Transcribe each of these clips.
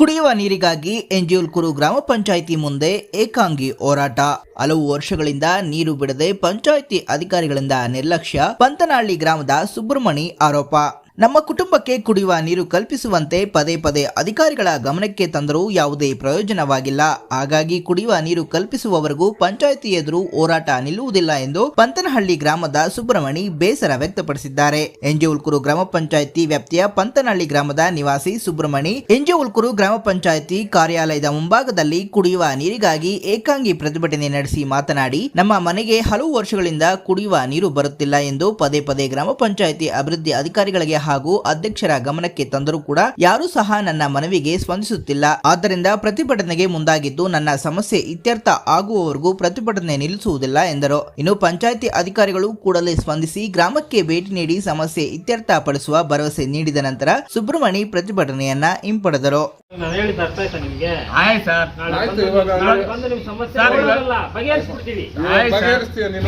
ಕುಡಿಯುವ ನೀರಿಗಾಗಿ ಎಂಜಿಯುಲ್ಕುರು ಗ್ರಾಮ ಪಂಚಾಯಿತಿ ಮುಂದೆ ಏಕಾಂಗಿ ಹೋರಾಟ. ಹಲವು ವರ್ಷಗಳಿಂದ ನೀರು ಬಿಡದೆ ಪಂಚಾಯಿತಿ ಅಧಿಕಾರಿಗಳಿಂದ ನಿರ್ಲಕ್ಷ್ಯ. ಪಂತನಹಳ್ಳಿ ಗ್ರಾಮದ ಸುಬ್ರಹ್ಮಣಿ ಆರೋಪ. ನಮ್ಮ ಕುಟುಂಬಕ್ಕೆ ಕುಡಿಯುವ ನೀರು ಕಲ್ಪಿಸುವಂತೆ ಪದೇ ಪದೇ ಅಧಿಕಾರಿಗಳ ಗಮನಕ್ಕೆ ತಂದರೂ ಯಾವುದೇ ಪ್ರಯೋಜನವಾಗಿಲ್ಲ. ಹಾಗಾಗಿ ಕುಡಿಯುವ ನೀರು ಕಲ್ಪಿಸುವವರೆಗೂ ಪಂಚಾಯಿತಿ ಎದುರು ಹೋರಾಟ ನಿಲ್ಲುವುದಿಲ್ಲ ಎಂದು ಪಂತನಹಳ್ಳಿ ಗ್ರಾಮದ ಸುಬ್ರಮಣಿ ಬೇಸರ ವ್ಯಕ್ತಪಡಿಸಿದ್ದಾರೆ. ಎಂಜಿಉಲ್ಕುರು ಗ್ರಾಮ ಪಂಚಾಯಿತಿ ವ್ಯಾಪ್ತಿಯ ಪಂತನಹಳ್ಳಿ ಗ್ರಾಮದ ನಿವಾಸಿ ಸುಬ್ರಮಣಿ ಎಂಜಿಉಲ್ಕುರು ಗ್ರಾಮ ಪಂಚಾಯಿತಿ ಕಾರ್ಯಾಲಯದ ಮುಂಭಾಗದಲ್ಲಿ ಕುಡಿಯುವ ನೀರಿಗಾಗಿ ಏಕಾಂಗಿ ಪ್ರತಿಭಟನೆ ನಡೆಸಿ ಮಾತನಾಡಿ, ನಮ್ಮ ಮನೆಗೆ ಹಲವು ವರ್ಷಗಳಿಂದ ಕುಡಿಯುವ ನೀರು ಬರುತ್ತಿಲ್ಲ ಎಂದು ಪದೇ ಪದೇ ಗ್ರಾಮ ಪಂಚಾಯಿತಿ ಅಭಿವೃದ್ಧಿ ಅಧಿಕಾರಿಗಳಿಗೆ ಹಾಗೂ ಅಧ್ಯಕ್ಷರ ಗಮನಕ್ಕೆ ತಂದರೂ ಕೂಡ ಯಾರೂ ಸಹ ನನ್ನ ಮನವಿಗೆ ಸ್ಪಂದಿಸುತ್ತಿಲ್ಲ. ಆದ್ದರಿಂದ ಪ್ರತಿಭಟನೆಗೆ ಮುಂದಾಗಿದ್ದು ನನ್ನ ಸಮಸ್ಯೆ ಇತ್ಯರ್ಥ ಆಗುವವರೆಗೂ ಪ್ರತಿಭಟನೆ ನಿಲ್ಲಿಸುವುದಿಲ್ಲ ಎಂದರು. ಇನ್ನು ಪಂಚಾಯಿತಿ ಅಧಿಕಾರಿಗಳು ಕೂಡಲೇ ಸ್ಪಂದಿಸಿ ಗ್ರಾಮಕ್ಕೆ ಭೇಟಿ ನೀಡಿ ಸಮಸ್ಯೆ ಇತ್ಯರ್ಥ ಪಡಿಸುವ ಭರವಸೆ ನೀಡಿದ ನಂತರ ಸುಬ್ರಹ್ಮಣಿ ಪ್ರತಿಭಟನೆಯನ್ನ ಹಿಂಪಡೆದರು?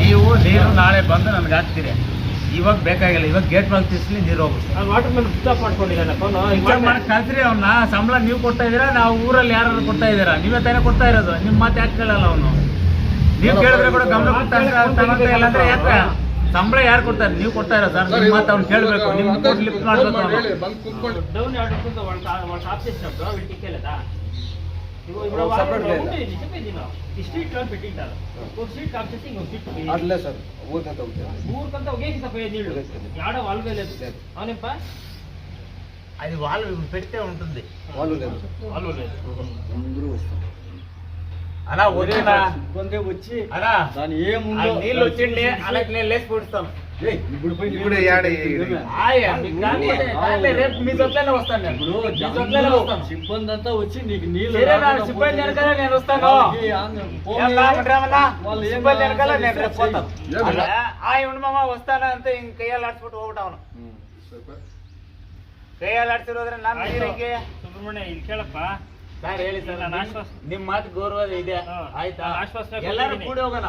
ನೀವು ನೀರು ನಾಳೆ ಬಂದು ನನಗೆ ಹಾಕ್ತೀರಿ. ಇವಾಗ ಬೇಕಾಗಿಲ್ಲ ಇವಾಗ ಗೇಟ್ ಮೇಲೆ ತಿರ್ಸ್ಲಿ ನೀರು ಹೋಗುತ್ತೆ ವಾಟರ್ ಮೇಲೆ ಸ್ವಿಚ್ ಆಫ್ ಮಾಡ್ಕೊಂಡಿದ್ದಾನೆ ಫೋನ್ ಮಾಡಿ ಕಳ್ಸ್ರಿ ಅವ್ನ ಸಂಬಳ ನೀವು ಕೊಡ್ತಾ ಇದೀರಾ ನಾವು ಊರಲ್ಲಿ ಯಾರು ಕೊಡ್ತಾ ಇದೀರಾ ನೀವೇ ತಾನೇ ಕೊಡ್ತಾ ಇರೋದು ನಿಮ್ಮ ಮಾತು ಯಾಕೆ ಕೇಳಲ್ಲ ಅವನು? ನೀವು ಕೇಳಿದ್ರೆ ಕೂಡ ಗಮನ ತಗೊಂತ ಇಲ್ಲ ಅಂದ್ರೆ ಯಾಕೆ? ಸಂಬಳ ಯಾರು ಕೊಡ್ತಾರೆ? ನೀವು ಕೊಡ್ತಾ ಇರೋ ಸರ್ ನಿಮ್ಮ ಮಾತು ಅವ್ನು ಕೇಳಬೇಕು ನಿಮ್ಮ ಲಿಫ್ಟ್ ಮಾಡ್ಬೇಕು అట్లే సార్ ఊరికంత ఉంటుంది ఊరికంతా ఒకే పోయేది నీళ్ళు ఆడ లేదు. అది వాళ్ళు పెడితే ఉంటుంది. వాళ్ళు లేదు. వాళ్ళు లేదు. అందరూ వస్తాం. అలా వచ్చినా ఇబ్బంది వచ్చి అలా దాని ఆ ఏముందో నీళ్ళు వచ్చిండి అలాగే నేను లేచి పుడుస్తాను ఏయ్, ఇప్పుడు పోయి ఇప్పుడే యాడ ఈ- ఆయ్, మీకు కాదులే, కాదులే, రేపు మీ జొట్లోనే వస్తాను నేను ఇప్పుడు మీ జొట్లోనే వస్తాను సిబ్బంది అంతా వచ్చి నీకు నీళ్ళు సరే, నా రాకుండా సిబ్బంది పోతే వెనకాల నేను వస్తాను. వాళ్ళకి ఆందోళన. పోనీ, ఏం లాభం రామన్నా? వాళ్ళు ఏం సిబ్బంది వెనకాల నేను రేపు చెయ్యి. పోతాను. ఏం అలా, ఆయ్ ఉండు మామ వస్తాను ಅಂತ ಹಿಂಗ್ ಕೈಯಲ್ಲಿ ಆಡ್ಸ್ಬಿಟ್ಟು ಹೋಗ್ಬಿಟ್ಟವನು ಹ್ಮ್, ಸ್ವಲ್ಪ. ಕೈಯಲ್ಲಿ ಆಡ್ಸಿರೋದ್ರೆ ನಾನು ನೀರಿಗೆ ಸುಬ್ರಹ್ಮಣ್ಯ ಇಲ್ಲಿ ಕೇಳಪ್ಪ ಸರ್ ಹೇಳಿ ಸರ್ ನಾನು ನಿಮ್- ಆಶ್ವಾಸ- ನಿಮ್ ಮಾತು ಗೌರವ ಇದೆ ಆಯ್ತಾ? ಆಶ್ವಾಸನೆ ಎಲ್ಲರೂ. ಕೂಡಿ ಹೋಗೋಣ.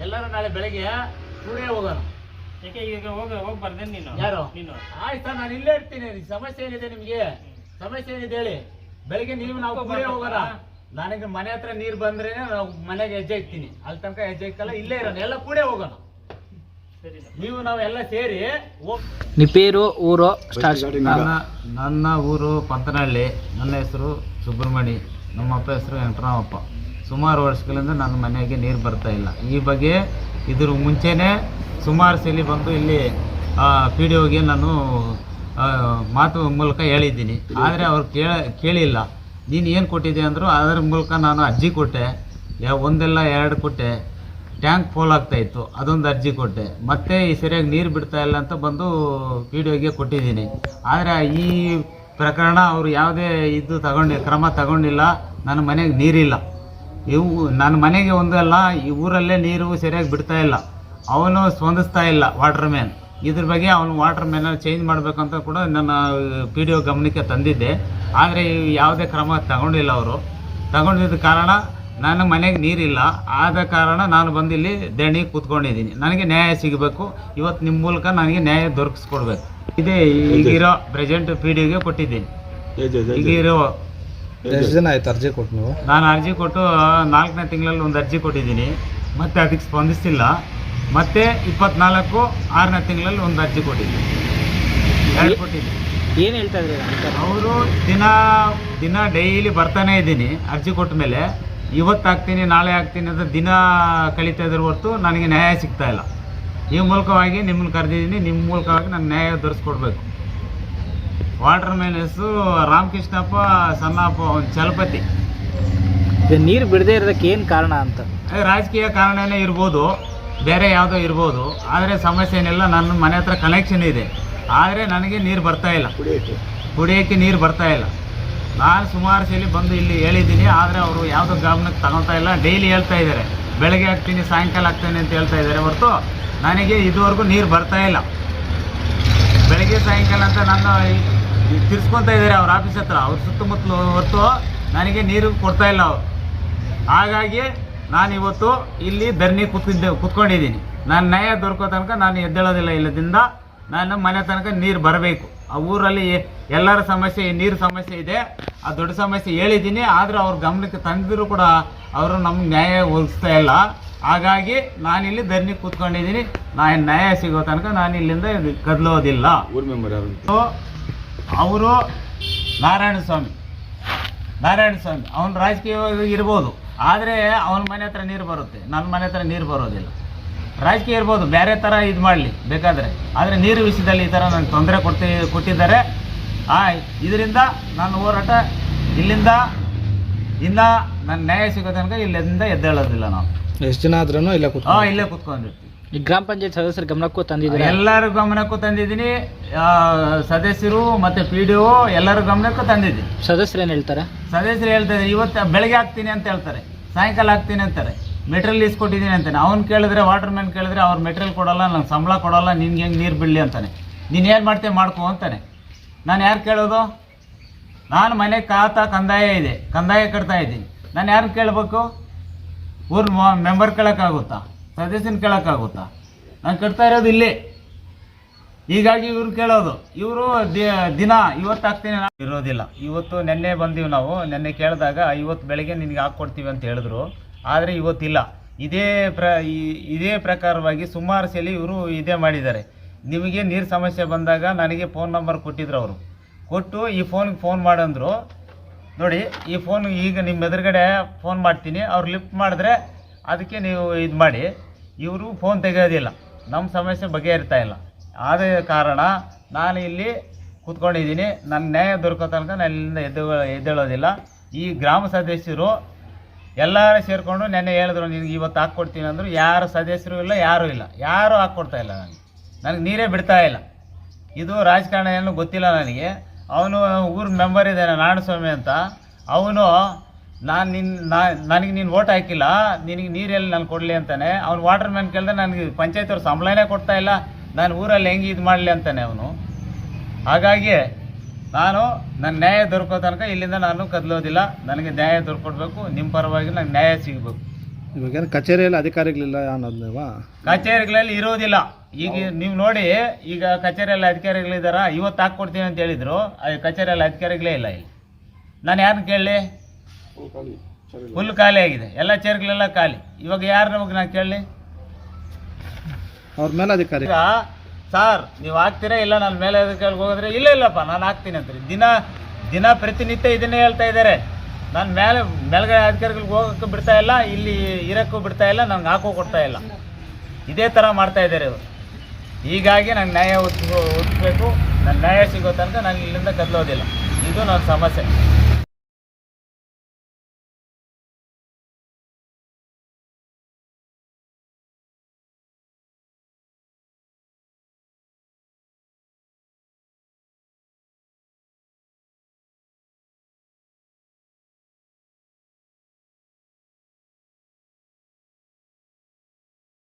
ಎಲ್ಲರೂ ನಾಳೆ ಬೆಳಿಗ್ಗೆ ಕೂಡೇ ಹೋಗೋಣ. ಯಾಕೆ ಈಗ ಹೋಗ ಹೋಗ್ಬಾರ್ದೆ ನೀನು? ಯಾರು? ನೀನು? ಆಯ್ತಾ ನಾನು ಇಲ್ಲೇ ಇರ್ತೀನಿ. ಸಮಸ್ಯೆ ಏನಿದೆ ನಿಮ್ಗೆ? ಸಮಸ್ಯೆ ಏನಿದೆ ಹೇಳಿ. ಬೆಳಿಗ್ಗೆ ನೀವು ನಾವು ಕೂಡೇ ಹೋಗೋಣ. ನನಗೆ ಮನೆ ಹತ್ರ ನೀರು ಬಂದ್ರೆ ನಾವು ಮನೆಗೆ ಹೆಜ್ಜೆ ಇಕ್ತೀನಿ ಅಲ್ಲಿ ತನಕ ಹೆಜ್ಜೆ ಇಕ್ಕಲ್ಲ ಇಲ್ಲೇ ಇರೋಣ. ಎಲ್ಲ ಕೂಡೇ ಹೋಗೋಣ. ನೀವು ನಾವೆಲ್ಲ ಊರು ನನ್ನ ನನ್ನ ಊರು ಪಂತನಹಳ್ಳಿ ನನ್ನ ಹೆಸರು ಸುಬ್ರಹ್ಮಣಿ ನಮ್ಮಪ್ಪ ಹೆಸರು ವೆಂಕಟರಾಮಪ್ಪ. ಸುಮಾರು ವರ್ಷಗಳಿಂದ ನನ್ನ ಮನೆಗೆ ನೀರು ಬರ್ತಾ ಇಲ್ಲ. ಈ ಬಗ್ಗೆ ಇದ್ರ ಮುಂಚೆನೇ ಸುಮಾರು ಸಲ ಬಂದು ಇಲ್ಲಿ ಪಿ ಡಿ ಒಗೆ ನಾನು ಮಾತು ಮೂಲಕ ಹೇಳಿದ್ದೀನಿ. ಆದರೆ ಅವ್ರು ಕೇಳ ಕೇಳಿಲ್ಲ. ನೀನು ಏನು ಕೊಟ್ಟಿದ್ದೆ ಅಂದರು ಅದರ ಮೂಲಕ ನಾನು ಅರ್ಜಿ ಕೊಟ್ಟೆ. ಒಂದೆಲ್ಲ ಎರಡು ಕೊಟ್ಟೆ. ಟ್ಯಾಂಕ್ ಫೋಲ್ ಆಗ್ತಾ ಇತ್ತು, ಅದೊಂದು ಅರ್ಜಿ ಕೊಟ್ಟೆ. ಮತ್ತೆ ಈ ಸರಿಯಾಗಿ ನೀರು ಬಿಡ್ತಾ ಇಲ್ಲ ಅಂತ ಬಂದು ಪಿ ಡಿ ಒಗೆ ಕೊಟ್ಟಿದ್ದೀನಿ. ಆದರೆ ಈ ಪ್ರಕರಣ ಅವರು ಯಾವುದೇ ಇದು ತಗೊಂಡಿ, ಕ್ರಮ ತಗೊಂಡಿಲ್ಲ, ನನ್ನ ಮನೆಗೆ ನೀರಿಲ್ಲ. ಇವು, ನನ್ನ ಮನೆಗೆ ಒಂದಲ್ಲ ಈ ಊರಲ್ಲೇ ನೀರು ಸರಿಯಾಗಿ ಬಿಡ್ತಾ ಇಲ್ಲ. ಅವನು ಸ್ಪಂದಿಸ್ತಾ ಇಲ್ಲ ವಾಟರ್ ಮ್ಯಾನ್. ಇದ್ರ ಬಗ್ಗೆ ಅವನು ವಾಟರ್ ಮ್ಯಾನ ಚೇಂಜ್ ಮಾಡಬೇಕಂತ ಕೂಡ ನನ್ನ ಪಿ ಡಿ ಒ ಗಮನಕ್ಕೆ ತಂದಿದ್ದೆ. ಆದರೆ ಯಾವುದೇ ಕ್ರಮ ತಗೊಂಡಿಲ್ಲ ಅವರು. ತಗೊಂಡಿದ್ದ ಕಾರಣ ನನ್ನ ಮನೆಗೆ ನೀರಿಲ್ಲ. ಆದ ಕಾರಣ ನಾನು ಬಂದು ಇಲ್ಲಿ ದಣಿ ಕೂತ್ಕೊಂಡಿದ್ದೀನಿ. ನನಗೆ ನ್ಯಾಯ ಸಿಗಬೇಕು. ಇವತ್ತು ನಿಮ್ಮ ಮೂಲಕ ನನಗೆ ನ್ಯಾಯ ದೊರಕಿಸ್ಕೊಡ್ಬೇಕು. ಇದೇ ಈಗಿರೋ ಪ್ರೆಸೆಂಟ್ ಪಿ ಡಿ ಒಗೆ ಕೊಟ್ಟಿದ್ದೀನಿ ಈಗಿರೋ ಎಷ್ಟು ದಿನ ಆಯ್ತು ಅರ್ಜಿ ಕೊಟ್ಟು ನೀವು? ನಾನು ಅರ್ಜಿ ಕೊಟ್ಟು ನಾಲ್ಕನೇ ತಿಂಗಳಲ್ಲಿ ಒಂದು ಅರ್ಜಿ ಕೊಟ್ಟಿದ್ದೀನಿ. ಮತ್ತೆ ಅದಕ್ಕೆ ಸ್ಪಂದಿಸಿಲ್ಲ ಮತ್ತೆ ಇಪ್ಪತ್ನಾಲ್ಕು ಆರನೇ ತಿಂಗಳಲ್ಲಿ ಒಂದು ಅರ್ಜಿ ಕೊಟ್ಟಿದ್ದೀನಿ. ಎರಡು ಕೊಟ್ಟಿದ್ದೀನಿ. ಏನು ಹೇಳ್ತಾ ಇದ್ರಿ? ಅವರು ದಿನ ದಿನ ಡೈಲಿ ಬರ್ತಾನೆ ಇದ್ದೀನಿ ಅರ್ಜಿ ಕೊಟ್ಟ ಮೇಲೆ. ಇವತ್ತು ಹಾಕ್ತೀನಿ ನಾಳೆ ಹಾಕ್ತೀನಿ ಅಂತ ದಿನ ಕಳೀತಾ ಇದ್ರ ಹೊರತು ನನಗೆ ನ್ಯಾಯ ಸಿಗ್ತಾ ಇಲ್ಲ. ಈ ಮೂಲಕವಾಗಿ ನಿಮ್ಮನ್ನು ಕರೆದಿದ್ದೀನಿ ನಿಮ್ಮ ಮೂಲಕವಾಗಿ ನಾನು ನ್ಯಾಯ ದೊರೆಸ್ಕೊಡ್ಬೇಕು. ವಾಟರ್ ಮ್ಯಾನ್ ಹೆಸರು ರಾಮಕೃಷ್ಣಪ್ಪ ಸಣ್ಣಪ್ಪ ಒಂದು ಚಲಪತಿ. ನೀರು ಬಿಡದೇ ಇರೋದಕ್ಕೆ ಏನು ಕಾರಣ ಅಂತ? ರಾಜಕೀಯ ಕಾರಣನೇ ಇರ್ಬೋದು ಬೇರೆ ಯಾವುದೋ ಇರ್ಬೋದು ಆದರೆ ಸಮಸ್ಯೆ ಏನಿಲ್ಲ ನನ್ನ ಮನೆ ಹತ್ರ ಕನೆಕ್ಷನ್ ಇದೆ. ಆದರೆ ನನಗೆ ನೀರು ಬರ್ತಾ ಇಲ್ಲ. ಕುಡಿಯೋಕ್ಕೆ ನೀರು ಬರ್ತಾ ಇಲ್ಲ. ನಾನು ಸುಮಾರು ಸಲ ಬಂದು ಇಲ್ಲಿ ಹೇಳಿದ್ದೀನಿ ಆದರೆ ಅವರು ಯಾವುದೋ ಗಮನಕ್ಕೆ ತಗೊಳ್ತಾ ಇಲ್ಲ. ಡೈಲಿ ಹೇಳ್ತಾ ಇದ್ದಾರೆ ಬೆಳಗ್ಗೆ ಹಾಕ್ತೀನಿ, ಸಾಯಂಕಾಲ ಹಾಕ್ತೀನಿ ಅಂತ ಹೇಳ್ತಾ ಇದ್ದಾರೆ ಹೊರತು ನನಗೆ ಇದುವರೆಗೂ ನೀರು ಬರ್ತಾ ಇಲ್ಲ. ಬೆಳಗ್ಗೆ, ಸಾಯಂಕಾಲ ಅಂತ ನನ್ನ ತಿರ್ಸ್ಕೊತಾ ಇದ್ದಾರೆ ಅವ್ರ ಆಫೀಸ್ ಹತ್ರ. ಅವ್ರ ಸುತ್ತಮುತ್ತಲು ಹೊರತು ನನಗೆ ನೀರು ಕೊಡ್ತಾ ಇಲ್ಲ ಅವರು. ಹಾಗಾಗಿ ನಾನು ಇವತ್ತು ಇಲ್ಲಿ ಧರಣಿ ಕೂತಿದ್ದೆ ಕೂತ್ಕೊಂಡಿದ್ದೀನಿ ನಾನು ನ್ಯಾಯ ದೊರಕೋ ತನಕ ನಾನು ಎದ್ದೇಳೋದಿಲ್ಲ ಇಲ್ಲದಿಂದ ನಾನು ಮನೆ ತನಕ ನೀರು ಬರಬೇಕು. ಆ ಊರಲ್ಲಿ ಎಲ್ಲರ ಸಮಸ್ಯೆ ನೀರು ಸಮಸ್ಯೆ ಇದೆ. ಆ ದೊಡ್ಡ ಸಮಸ್ಯೆ ಹೇಳಿದ್ದೀನಿ ಆದರೂ ಅವ್ರ ಗಮನಕ್ಕೆ ತಂದಿದ್ರು ಕೂಡ ಅವರು ನಮ್ಗೆ ನ್ಯಾಯ ಒದಗಿಸ್ತಾ ಇಲ್ಲ. ಹಾಗಾಗಿ ನಾನಿಲ್ಲಿ ಧರಣಿ ಕೂತ್ಕೊಂಡಿದ್ದೀನಿ. ನಾನು ನ್ಯಾಯ ಸಿಗೋ ತನಕ ನಾನು ಇಲ್ಲಿಂದ ಕದಲೋದಿಲ್ಲ ಊರ್ ಮೆಂಬರ್ ಯಾರು? ಅವರು ನಾರಾಯಣ ಸ್ವಾಮಿ ನಾರಾಯಣ ಸ್ವಾಮಿ ಅವನು ರಾಜಕೀಯವಾಗಿ ಇರ್ಬೋದು. ಆದರೆ ಅವನ ಮನೆ ಹತ್ರ ನೀರು ಬರುತ್ತೆ. ನನ್ನ ಮನೆ ಹತ್ರ ನೀರು ಬರೋದಿಲ್ಲ. ರಾಜಕೀಯ ಇರ್ಬೋದು ಬೇರೆ ಥರ ಇದು ಮಾಡಲಿ ಬೇಕಾದರೆ. ಆದರೆ ನೀರು ವಿಷಯದಲ್ಲಿ ಈ ಥರ ನನಗೆ ತೊಂದರೆ ಕೊಡ್ತಿ ಕೊಟ್ಟಿದ್ದಾರೆ. ಆ ಇದರಿಂದ ನಾನು ಹೋರಾಟ ಇಲ್ಲಿಂದ ಇನ್ನ ನನ್ನ ನ್ಯಾಯ ಸಿಗೋ ತನಕ ಇಲ್ಲಿಂದ ಎದ್ದೇಳೋದಿಲ್ಲ ನಾವು. ಎಷ್ಟು ಜನ ಆದ್ರೂ ಇಲ್ಲೇ ಕೂತ್ ಹಾಂ ಇಲ್ಲೇ ಕುತ್ಕೊಂಡಿರ್ತೀವಿ. ಈ ಗ್ರಾಮ ಪಂಚಾಯತ್ ಸದಸ್ಯರ ಗಮನಕ್ಕೂ ತಂದಿದ್ದೀನಿ ಎಲ್ಲರ ಗಮನಕ್ಕೂ ತಂದಿದ್ದೀನಿ. ಆ, ಸದಸ್ಯರು ಮತ್ತು ಪಿ ಡಿ ಒ ಎಲ್ಲರ ಗಮನಕ್ಕೂ ತಂದಿದ್ದೀನಿ. ಸದಸ್ಯರು ಏನು ಹೇಳ್ತಾರೆ? ಸದಸ್ಯರು ಹೇಳ್ತಾರೆ ಇವತ್ತು ಬೆಳಗ್ಗೆ ಹಾಕ್ತೀನಿ ಅಂತ ಹೇಳ್ತಾರೆ ಸಾಯಂಕಾಲ ಹಾಕ್ತೀನಿ ಅಂತಾರೆ. ಮೆಟೀರಿಯಲ್ ಇಸ್ಕೊಟ್ಟಿದ್ದೀನಿ ಅಂತಾನೆ. ಅವ್ನು ಕೇಳಿದ್ರೆ ವಾಟರ್ ಮ್ಯಾನ್ ಕೇಳಿದ್ರೆ ಅವ್ರು ಮೆಟೀರಿಯಲ್ ಕೊಡಲ್ಲ ನಂಗೆ ಸಂಬಳ ಕೊಡಲ್ಲ, ನಿನ್ಗೆ ಹೆಂಗೆ ನೀರು ಬಿಡಲಿ ಅಂತಾನೆ. ನೀನು ಏನು ಮಾಡ್ತೀಯ ಮಾಡ್ಕೊ ಅಂತಾನೆ. ನಾನು ಯಾರು ಕೇಳೋದು? ನಾನು ಮನೆ ಕಾತ ಕಂದಾಯ ಇದೆ. ಕಂದಾಯ ಕಟ್ತಾ ಇದ್ದೀನಿ. ನಾನು ಯಾರು ಕೇಳಬೇಕು? ಊರ್ ಮೆಂಬರ್ ಕೇಳೋಕ್ಕಾಗುತ್ತಾ? ಸದಸ್ಯನ ಕೇಳೋಕ್ಕಾಗುತ್ತಾ? ನಾನು ಕಟ್ತಾ ಇರೋದು ಇಲ್ಲಿ. ಹೀಗಾಗಿ ಇವ್ರು ಕೇಳೋದು. ಇವರು ದಿನ ಇವತ್ತು ಹಾಕ್ತೀನಿ ಇರೋದಿಲ್ಲ. ಇವತ್ತು ನೆನ್ನೆ ಬಂದೀವಿ ನಾವು. ನೆನ್ನೆ ಕೇಳಿದಾಗ ಇವತ್ತು ಬೆಳಗ್ಗೆ ನಿನಗೆ ಹಾಕ್ಕೊಡ್ತೀವಿ ಅಂತ ಹೇಳಿದ್ರು. ಆದರೆ ಇವತ್ತಿಲ್ಲ. ಇದೇ ಪ್ರ ಇದೇ ಪ್ರಕಾರವಾಗಿ ಸುಮಾರು ಸಲ ಇವರು ಇದೇ ಮಾಡಿದ್ದಾರೆ. ನಿಮಗೆ ನೀರು ಸಮಸ್ಯೆ ಬಂದಾಗ ನನಗೆ ಫೋನ್ ನಂಬರ್ ಕೊಟ್ಟಿದ್ರು ಅವರು. ಕೊಟ್ಟು ಈ ಫೋನ್ಗೆ ಫೋನ್ ಮಾಡಂದ್ರು. ನೋಡಿ, ಈ ಫೋನ್ ಈಗ ನಿಮ್ಮ ಎದುರುಗಡೆ ಫೋನ್ ಮಾಡ್ತೀನಿ. ಅವ್ರು ಲಿಫ್ಟ್ ಮಾಡಿದ್ರೆ ಅದಕ್ಕೆ ನೀವು ಇದು ಮಾಡಿ. ಇವರು ಫೋನ್ ತೆಗೆಯೋದಿಲ್ಲ. ನಮ್ಮ ಸಮಸ್ಯೆ ಬಗೆಹರಿತಾ ಇಲ್ಲ. ಆದ ಕಾರಣ ನಾನು ಇಲ್ಲಿ ಕೂತ್ಕೊಂಡಿದ್ದೀನಿ. ನನ್ನ ನ್ಯಾಯ ದೊರಕೋ ತನಕ ನಾನು ಇಲ್ಲಿಂದ ಎದ್ದು ಎದ್ದೇಳೋದಿಲ್ಲ. ಈ ಗ್ರಾಮ ಸದಸ್ಯರು ಎಲ್ಲರೂ ಸೇರಿಕೊಂಡು ನೆನ್ನೆ ಹೇಳಿದ್ರು, ನಿನಗೆ ಇವತ್ತು ಹಾಕ್ಕೊಡ್ತೀನಿ ಅಂದರು, ಯಾರು ಸದಸ್ಯರು ಇಲ್ಲ, ಯಾರೂ ಇಲ್ಲ. ಯಾರೂ ಹಾಕ್ಕೊಡ್ತಾ ಇಲ್ಲ ನನಗೆ. ನನಗೆ ನೀರೇ ಬಿಡ್ತಾ ಇಲ್ಲ. ಇದು ರಾಜಕಾರಣ ಏನು ಗೊತ್ತಿಲ್ಲ ನನಗೆ. ಅವನು ಊರ ಮೆಂಬರ್ ಇದ್ದಾನೆ ನಾಡಸ್ವಾಮಿ ಅಂತ. ಅವನು, ನಾನು ನಿನ್ನ ನನಗೆ ನೀನು ಓಟ್ ಹಾಕಿಲ್ಲ, ನಿನಗೆ ನೀರೆಲ್ಲಿ ನಾನು ಕೊಡಲಿ ಅಂತಾನೆ. ಅವ್ನು ವಾಟರ್ ಮ್ಯಾನ್ ಕೇಳಿದ್ರೆ ನನಗೆ ಪಂಚಾಯತ್ ಅವ್ರು ಸಂಬಳನೇ ಕೊಡ್ತಾ ಇಲ್ಲ. ನಾನು ಊರಲ್ಲಿ ಹೆಂಗೆ ಇದು ಮಾಡಲಿ ಅಂತಾನೆ ಅವನು. ಹಾಗಾಗಿ ನಾನು ನನ್ನ ನ್ಯಾಯ ದೊರಕೋ ತನಕ ಇಲ್ಲಿಂದ ನಾನು ಕದಲೋದಿಲ್ಲ. ನನಗೆ ನ್ಯಾಯ ದೊರಕೊಡ್ಬೇಕು ನಿಮ್ಮ ಪರವಾಗಿ ನಂಗೆ ನ್ಯಾಯ ಸಿಗಬೇಕು. ಇವಾಗ ಕಚೇರಿಯಲ್ಲಿ ಅಧಿಕಾರಿಗಳಿಲ್ಲ ಅನ್ನೋದು ಕಚೇರಿಗಳಲ್ಲಿ ಇರೋದಿಲ್ಲ. ಈಗ ನೀವು ನೋಡಿ ಈಗ ಕಚೇರಿಯಲ್ಲಿ ಅಧಿಕಾರಿಗಳಿದ್ದಾರ ಇವತ್ತು ಹಾಕ್ಕೊಡ್ತೀನಿ ಅಂತ ಹೇಳಿದ್ರು. ಆ ಕಚೇರಿಯಲ್ಲಿ ಅಧಿಕಾರಿಗಳೇ ಇಲ್ಲ ಇಲ್ಲಿ. ನಾನು ಯಾರನ್ನ ಕೇಳಲಿ? ಫುಲ್ ಖಾಲಿ ಆಗಿದೆ. ಎಲ್ಲ ಚೇರ್ಗಳೆಲ್ಲ ಖಾಲಿ. ಇವಾಗ ಯಾರು ನಮಗೆ ನಾನು ಕೇಳಲಿ? ಅವ್ರ ಮೇಲೆ ಅಧಿಕಾರಿ ಈಗ ಸರ್, ನೀವು ಹಾಕ್ತೀರಾ ಇಲ್ಲ? ನಾನು ಮೇಲೆ ಅಧಿಕಾರಿಗೆ ಹೋಗಿದ್ರೆ ಇಲ್ಲ, ಇಲ್ಲಪ್ಪ, ನಾನು ಹಾಕ್ತೀನಿ ಅಂತೀರಿ. ದಿನ ದಿನ ಪ್ರತಿನಿತ್ಯ ಇದನ್ನೇ ಹೇಳ್ತಾ ಇದ್ದಾರೆ. ನಾನು ಮೇಲೆ, ಮೇಲ್ಗಡೆ ಅಧಿಕಾರಿಗಳಿಗೆ ಹೋಗೋಕ್ಕೂ ಬಿಡ್ತಾ ಇಲ್ಲ, ಇಲ್ಲಿ ಇರೋಕ್ಕೂ ಬಿಡ್ತಾ ಇಲ್ಲ, ನಂಗೆ ಹಾಕೋ ಕೊಡ್ತಾ ಇಲ್ಲ. ಇದೇ ಥರ ಮಾಡ್ತಾ ಇದ್ದಾರೆ ಇವರು. ಹೀಗಾಗಿ ನಂಗೆ ನ್ಯಾಯ ಒದಗಿಸ್ಬೇಕು ನನ್ನ ನ್ಯಾಯ ಸಿಗೋ ತನಕ ನಾನು ಇಲ್ಲಿಂದ ಕದಲೋದಿಲ್ಲ. ಇದು ನನ್ನ ಸಮಸ್ಯೆ.